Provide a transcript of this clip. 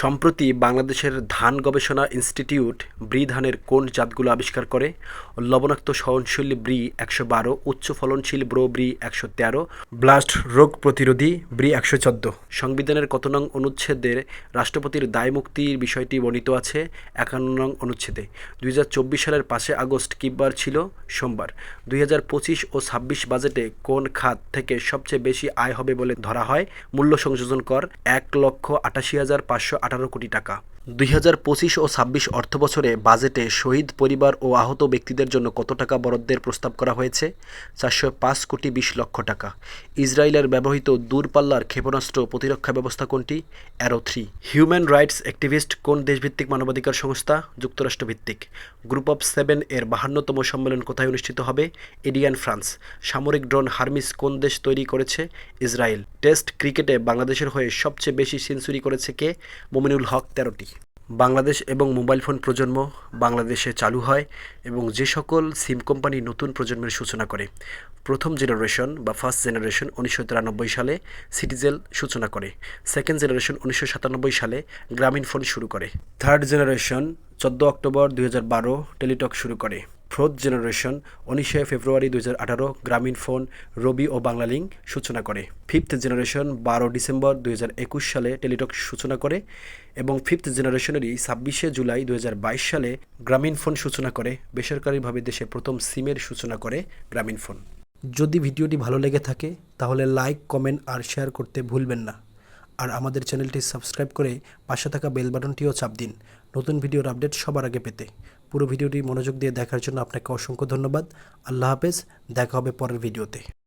সম্প্রতি বাংলাদেশের ধান গবেষণা ইনস্টিটিউট ব্রি ধানের কোন জাতগুলো আবিষ্কার করে? লবণাক্ত সহনশীল ব্রি একশো বারো, উচ্চ ফলনশীল ব্রো ব্রি একশো তেরো, ব্লাস্ট রোগ প্রতিরোধী ব্রি একশো চোদ্দ। সংবিধানের কত নং অনুচ্ছেদের রাষ্ট্রপতির দায় মুক্তির বিষয়টি বর্ণিত আছে? একান্ন নং অনুচ্ছেদে। দুই হাজার চব্বিশ সালের পাঁচে আগস্ট কিবার ছিল? সোমবার। দুই হাজার পঁচিশ ও ছাব্বিশ বাজেটে কোন খাত থেকে সবচেয়ে বেশি আয় হবে বলে ধরা হয়? মূল্য সংযোজন কর এক লক্ষ আটাশি হাজার পাঁচশো আঠারো কোটি টাকা। দুই হাজার পঁচিশ ও ছাব্বিশ অর্থবছরে বাজেটে শহীদ পরিবার ও আহত ব্যক্তিদের জন্য কত টাকা বরাদ্দের প্রস্তাব করা হয়েছে? চারশো পাঁচ কোটি বিশ লক্ষ টাকা। ইসরায়েলের ব্যবহৃত দূরপাল্লার ক্ষেপণাস্ত্র প্রতিরক্ষা ব্যবস্থা কোনটি? Arrow three. Human rights activist কোন দেশভিত্তিক মানবাধিকার সংস্থা? যুক্তরাষ্ট্রভিত্তিক। গ্রুপ অফ সেভেন এর বাহান্নতম সম্মেলন কোথায় অনুষ্ঠিত হবে? এডিয়ান ফ্রান্স। সামরিক ড্রোন হার্মিস কোন দেশ তৈরি করেছে? ইসরায়েল। টেস্ট ক্রিকেটে বাংলাদেশের হয়ে সবচেয়ে বেশি সেঞ্চুরি করেছে কে? মমিনুল হক তেরোটি। বাংলাদেশ এবং মোবাইল ফোন প্রজন্ম বাংলাদেশে চালু হয় এবং যে সকল সিম কোম্পানি নতুন প্রজন্মের সূচনা করে, প্রথম জেনারেশন বা ফার্স্ট জেনারেশন উনিশশো তিরানব্বই সালে সিটিজেল সূচনা করে, সেকেন্ড জেনারেশন উনিশশো সাতানব্বই সালে গ্রামীণ ফোন শুরু করে, থার্ড জেনারেশন চোদ্দ অক্টোবর দুই হাজার বারো টেলিটক শুরু করে। ফোর্থ জেনারেশন, উনিশে ফেব্রুয়ারি দু আঠারো, গ্রামীণ ফোন, রবি ও বাংলালিং সূচনা করে। ফিফথ জেনারেশন, বারো ডিসেম্বর একুশ সালে টেলিটক সূচনা করে এবং ফিফথ জেনারেশনেরই ছাব্বিশে জুলাই দু হাজার বাইশ সালে গ্রামীণ ফোন সূচনা করে। বেসরকারিভাবে দেশে প্রথম সিমের সূচনা করে গ্রামীণ ফোন। যদি ভিডিওটি ভালো লেগে থাকে, তাহলে লাইক, কমেন্ট আর শেয়ার করতে ভুলবেন না। আর আমাদের চ্যানেলটি সাবস্ক্রাইব করে পাশে থাকা বেল বাটনটিও চাপ দিন। নতুন ভিডিওর আপডেট সবার আগে পেতে। পুরো ভিডিওটি মনোযোগ দিয়ে দেখার জন্য আপনাকে অসংখ্য ধন্যবাদ। আল্লাহ হাফেজ, দেখা হবে পরের ভিডিওতে।